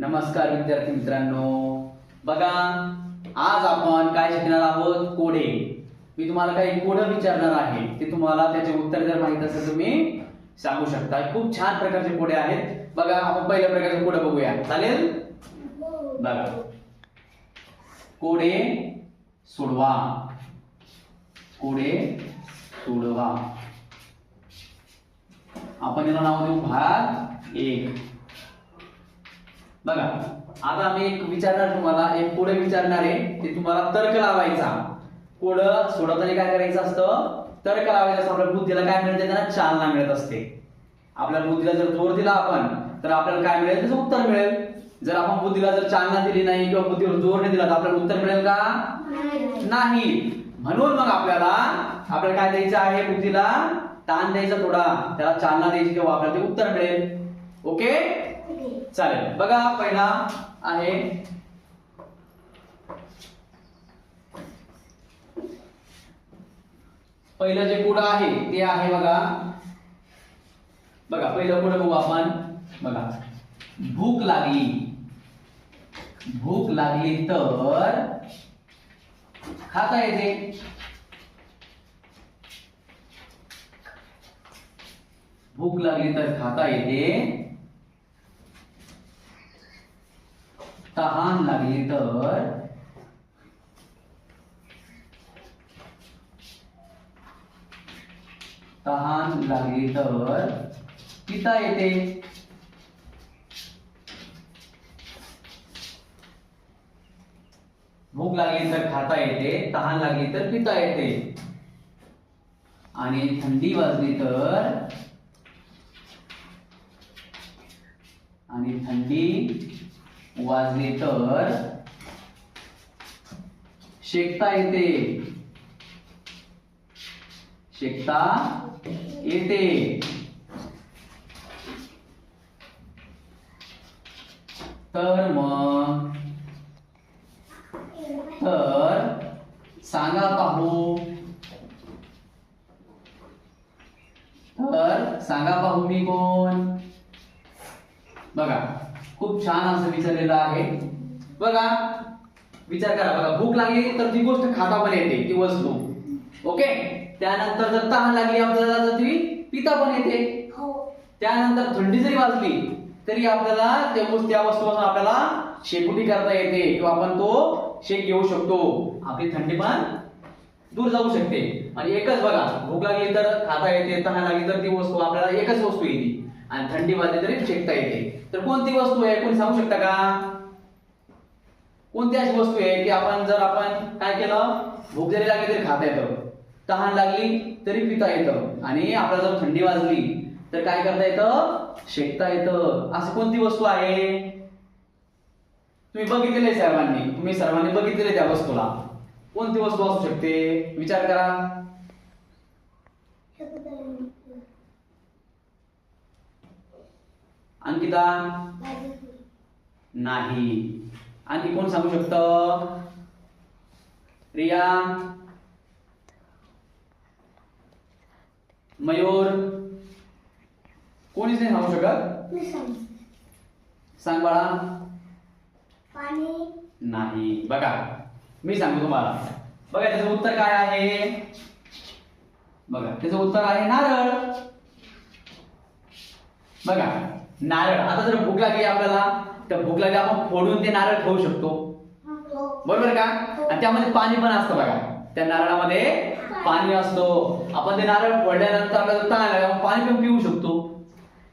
नमस्कार विद्यार्थी मित्रांनो. बघा आज आपण काय शिकणार आहोत? कोडे. मी तुम्हाला काही कोड विचारणार आहे. ते तुम्हाला त्याचे उत्तर जर माहीत असेल तुम्ही सांगू शकता. खूप छान प्रकारचे कोडे आहेत. बघा आपण पहिल्या प्रकारचे कोड बघूया. चालेल? बघा. कोडे सोडवा. कोडे सोडवा. आपण याला नाव देऊ. भाग एक. बघा आता आम्ही एक विचारणार तुम्हाला एक कोड विचारणार आहे ते तुम्हाला तर्क लावायचा. कोड सोडवताना काय करायचं असतं? तर्क लावायचं असतं. आपल्या बुद्धीला काय मिळते त्यांना चालना मिळत असते. आपल्या बुद्धीला जर जोर दिला आपण तर आपल्याला काय मिळेल? त्याचं उत्तर मिळेल. जर आपण बुद्धीला जर चालना दिली नाही किंवा बुद्धीवर जोर नाही दिला तर आपल्याला उत्तर मिळेल का? नाही. म्हणून मग आपल्याला आपल्याला काय द्यायचं आहे बुद्धीला? ताण द्यायचा थोडा. त्याला चालना द्यायची तेव्हा आपल्याला ते उत्तर मिळेल. ओके? चालेल. बघा पहिला आहे. पहिलं जे कोड आहे ते आहे बघा. बघा पहिलं कोड बघू आपण. बघा. भूक लागली. भूक लागली तर खाता येते. भूक लागली तर खाता येते. तहान लागली तर? तहान लागली तर? पिता येते. भूक लागली तर खाता येते तहान लागली तर पिता येते. आणि थंडी वाजली तर? आणि थंडी वाजली तर शेकता येते. शेकता येते. तर मग तर सांगा पाहू. तर सांगा पाहू मी कोण? बघा. खूप छान असं विचारलेलं आहे. बघा विचार करा बघा भूक लागली तर ती गोष्ट खाता पण येते ती वस्तू. ओके? त्यानंतर जर तहान लागली आपल्याला तर ती पिता पण येते त्यानंतर थंडी जरी वाजली तरी आपल्याला त्या गोष्टी त्या वस्तूपासून आपल्याला शेकोटी करता येते किंवा आपण तो शेक घेऊ शकतो. आपली थंडी पण दूर जाऊ शकते. आणि एकच बघा भूक लागली तर खाता येते तहान लागली तर ती वस्तू आपल्याला एकच वस्तू येते. आणि थंडी वाजली तरी शेकता येते. तर कोणती वस्तू आहे? कोणी सांगू शकता का? कोणती अशी वस्तू आहे की आपण जर आपण काय केलं? भूक जरी लागली तरी खाता येतं. तहान लागली तरी पिता येतं. आणि आपल्याला जर थंडी वाजली तर काय करता येतं? शेकता येतं. असं कोणती वस्तू आहे? तुम्ही बघितले सर्वांनी. तुम्ही सर्वांनी बघितले त्या वस्तूला. कोणती वस्तू असू शकते? विचार करा. अंकिता? नाही. आणखी कोण सांगू शकत? रिया? मयूर? कोणीच नाही सांगू शकत? सांग बाळा. नाही. बघा मी सांगतो तुम्हाला. बघा त्याचं उत्तर काय आहे? बघा त्याचं उत्तर आहे नारळ. बघा. नारळ. आता जर भूक लागली आपल्याला तर भूक लागली आपण फोडून ते नारळ खाऊ शकतो. बरोबर का? आणि त्यामध्ये पाणी पण असतं बघा. त्या नारळामध्ये पाणी असतो. आपण ते नारळ फोडल्यानंतर आपल्याला ताण लागली, आपण पाणी पण पिऊ शकतो.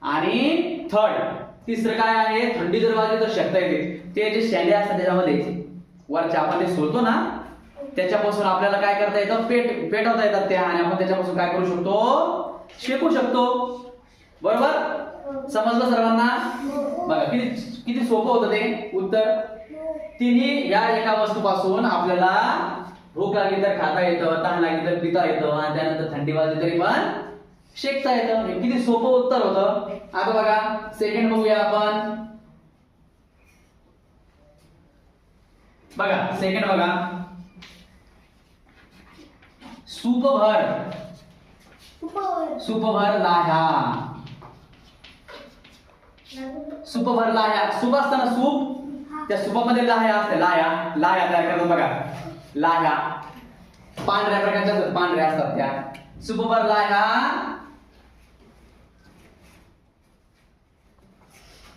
आणि थर्ड तिसरं काय आहे? थंडी जर वाजली तर शकता येते. ते जे शेंडे असतात त्याच्यामध्ये वरच्या आपण ते सोडतो ना त्याच्यापासून आपल्याला काय करता येतं? पेट पेटवता येतात त्या आणि आपण त्याच्यापासून काय करू शकतो? शेकू शकतो. बरोबर? समजलं सर्वांना? बघा किती किती सोपं होतं ते? उत्तर? तिन्ही या एका वस्तूपासून आपल्याला भूक लागली तर खाता येतं तहान लागली तर पिता येतं आणि त्यानंतर थंडी वाजली तरी पण शेकता येतं. हे किती सोपं उत्तर होतं. आता बघा सेकंड बघूया आपण. बघा सेकंड बघा. सूप भर उपवर सूप भर लाह्या. सुपभर लाह्या सूप असताना सूप? त्या सुपामध्ये लाह्या असते लाया लाया तयार करतात बघा. लाया पांढऱ्या प्रकारच्या असतात पांढऱ्या असतात त्या. सुपभर लाया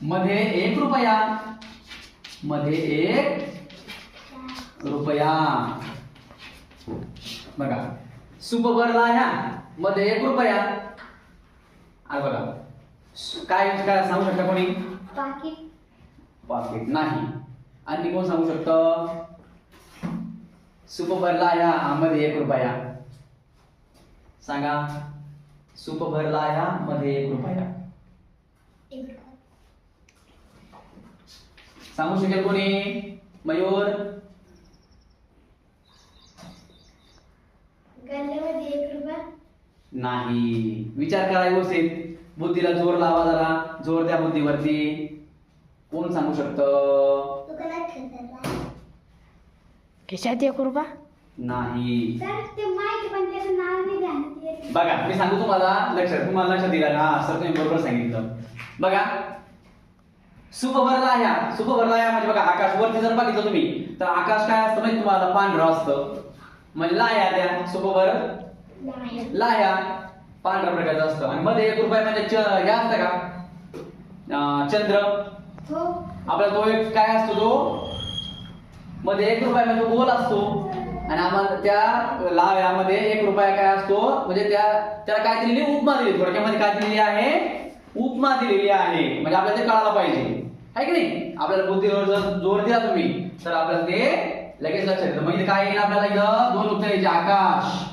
मध्ये एक रुपया. मध्ये एक रुपया. बघा. सुपभर लाया मध्ये एक रुपया. अरे बघा. काय काय सांगू शकता कोणी? पाकिट. पाकिट नाही. आणखी कोण सांगू शकतं? सुपभर लाह्या मध्ये एक रुपया. सांगा. सुपभर लाह्या मध्ये एक रुपया. सांगू शकेल कोणी? मयूर. गल्ल्यामध्ये एक रुपया. नाही. विचार करा व्यवस्थित. बुद्धीला जोर लावा जरा. जोर द्या बुद्धीवरती. कोण सांगू शकतं? खिशात नाही. सर ते माहिती पण त्याचं नाव नाही ध्यानात येत बघा मी सांगू तुम्हाला लक्षात तुम्हाला लक्षात दिलं ना. सर तुम्ही बरोबर सांगितलं. बघा. सुपभर लाह्या सुपभर लाह्या म्हणजे बघा आकाश. वरती जर बघितलं तुम्ही तर आकाश काय असतं माहिती तुम्हाला? पांढरं असतं. म्हणजे लाह्या त्या. सुपभर नाही लाह्या पांढऱ्या प्रकारचं असतं. आणि मध्ये एक रुपया म्हणजे हे असतं का? चंद्र. हो. आपला तो एक काय असतो तो? मध्ये एक रुपया म्हणजे गोल असतो. आणि आम्हाला त्या लाव्यामध्ये एक रुपया काय असतो? म्हणजे त्या त्याला काय दिलेली उपमा दिली थोडक्यामध्ये काय दिलेली आहे? उपमा दिलेली आहे. म्हणजे आपल्याला ते कळायला पाहिजे. आहे की नाही? आपल्याला बुद्धीवर जर जोर दिला तुम्ही तर आपल्याला ते लगेच लक्षात येतं. म्हणजे काय येईल आपल्याला इथं? दोन उत्तर यायचे. आकाश.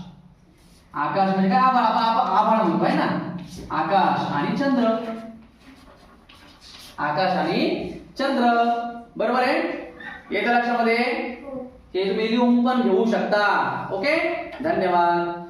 आकाश म्हणजे काय? आभाळ आपण आभा- आभाळ म्हणतो आहे ना? आकाश आणि चंद्र. आकाश आणि चंद्र. बरोबर आहे? येतं लक्षामध्ये? हो. हे तुम्ही लिहून पण घेऊ शकता. ओके? धन्यवाद.